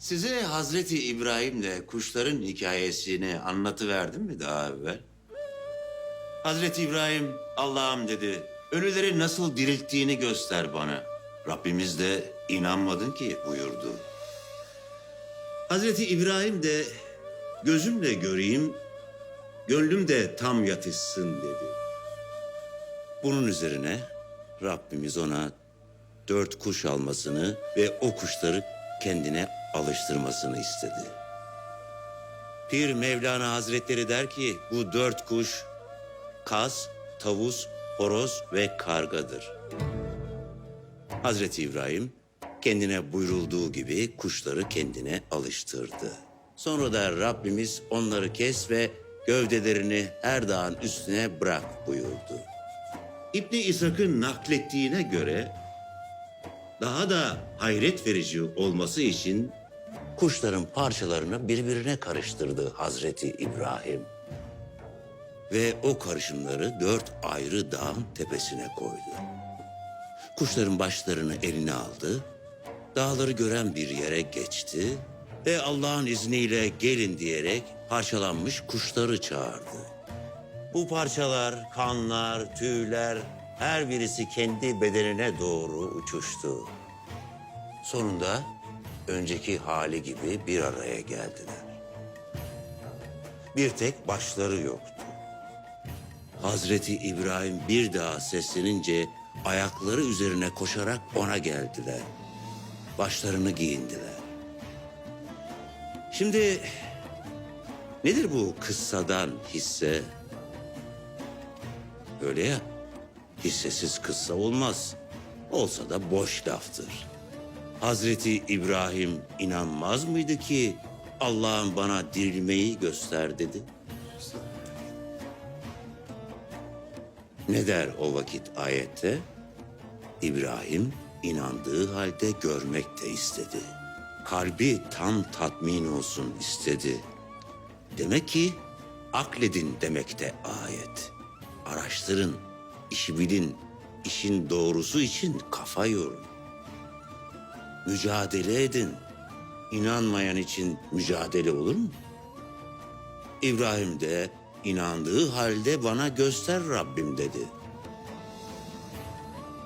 Size Hazreti İbrahim'le kuşların hikayesini anlatıverdim mi daha evvel? Hazreti İbrahim Allah'ım dedi. Ölüleri nasıl dirilttiğini göster bana. Rabbimiz de inanmadın ki buyurdu. Hazreti İbrahim de gözümle göreyim, gönlüm de tam yatışsın dedi. Bunun üzerine Rabbimiz ona dört kuş almasını ve o kuşları kendine alıştırmasını istedi. Pir Mevlana Hazretleri der ki bu dört kuş kaz, tavus, horoz ve kargadır. Hazreti İbrahim kendine buyurulduğu gibi kuşları kendine alıştırdı. Sonra da Rabbimiz onları kes ve gövdelerini her dağın üstüne bırak buyurdu. İbni İshak'ın naklettiğine göre daha da hayret verici olması için kuşların parçalarını birbirine karıştırdı Hazreti İbrahim. Ve o karışımları dört ayrı dağın tepesine koydu. Kuşların başlarını eline aldı, dağları gören bir yere geçti ve Allah'ın izniyle gelin diyerek parçalanmış kuşları çağırdı. Bu parçalar, kanlar, tüyler her birisi kendi bedenine doğru uçuştu. Sonunda önceki hali gibi bir araya geldiler. Bir tek başları yoktu. Hazreti İbrahim bir daha seslenince ayakları üzerine koşarak ona geldiler. Başlarını giyindiler. Şimdi nedir bu kıssadan hisse? Öyle ya, hissesiz kıssa olmaz. Olsa da boş laftır. Hazreti İbrahim inanmaz mıydı ki Allah'ın bana dirilmeyi göster dedi? Ne der o vakit ayette? İbrahim inandığı halde görmek de istedi. Kalbi tam tatmin olsun istedi. Demek ki akledin demekte ayet. Araştırın, işi bilin, işin doğrusu için kafa yorun. Mücadele edin. İnanmayan için mücadele olur mu? İbrahim de inandığı halde bana göster Rabbim dedi.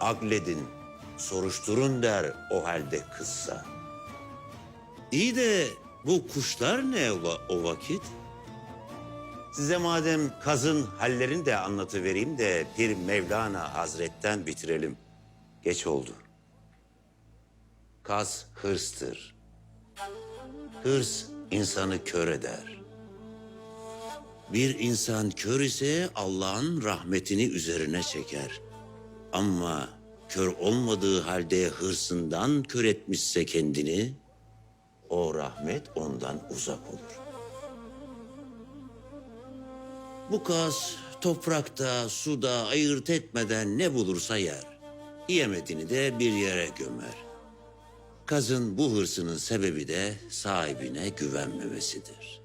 Akledin, soruşturun der o halde kızsa. İyi de bu kuşlar ne o, vakit? Size madem kazın hallerini de anlatıvereyim de bir Mevlana Hazret'ten bitirelim. Geç oldu. Kaz hırstır. Hırs insanı kör eder. Bir insan kör ise Allah'ın rahmetini üzerine çeker. Ama kör olmadığı halde hırsından kör etmişse kendini, o rahmet ondan uzak olur. Bu kaz toprakta, suda ayırt etmeden ne bulursa yer. Yemediğini de bir yere gömer. Kazın bu hırsının sebebi de sahibine güvenmemesidir.